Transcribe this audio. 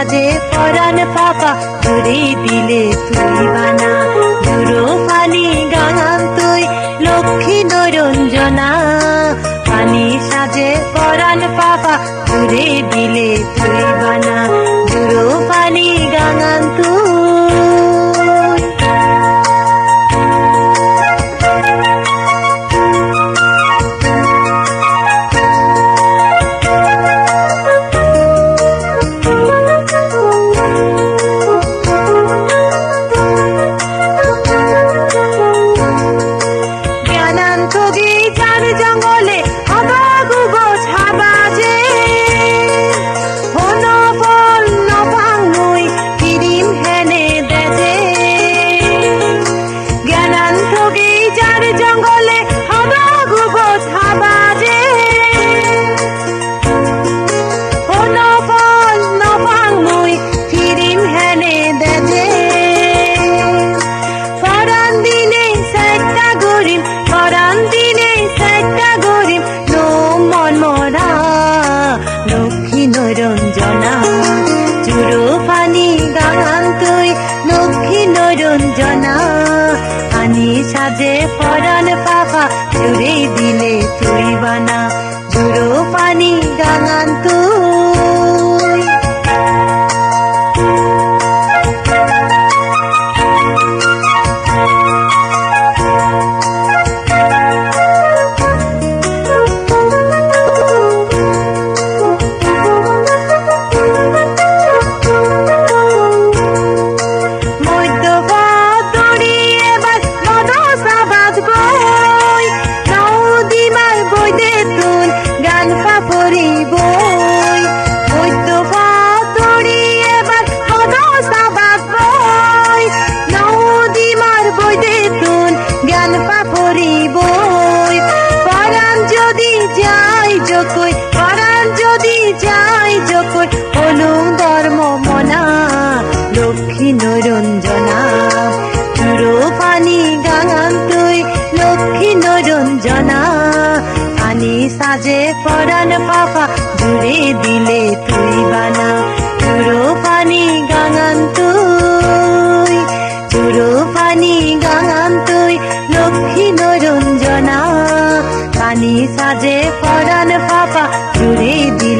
সাজে পরান পাপা ধরে দিলে তুই বানা। দুরো পানি গান তুই, লক্ষ্মী নরঞ্জনা। পানি সাজে পরান পাপা ধরে দিলে তুই বানা। দুরো পানি গান তুই নরঞ্জনা চুরো পানি গান তুই লক্ষ্মী নরঞ্জনা আনি সাজে পরাণ পাপা চুরে দিলে তুই বানা। জুড়ো পানি গান তুই যাই যকই অনু ধর্ম মনা, লক্ষ্মী নরঞ্জনা। চুরো পানি গান তুই, লক্ষ্মী নরঞ্জনা। পানি সাজে পরাণ পাপা, জুড়ে দিলে তুই বানা। চুরো পানি গান তুই চুরো পানি গান তুই, লক্ষ্মী নরঞ্জনা। পানি সাজে পরাণ পাপা, জুড়ে দিলে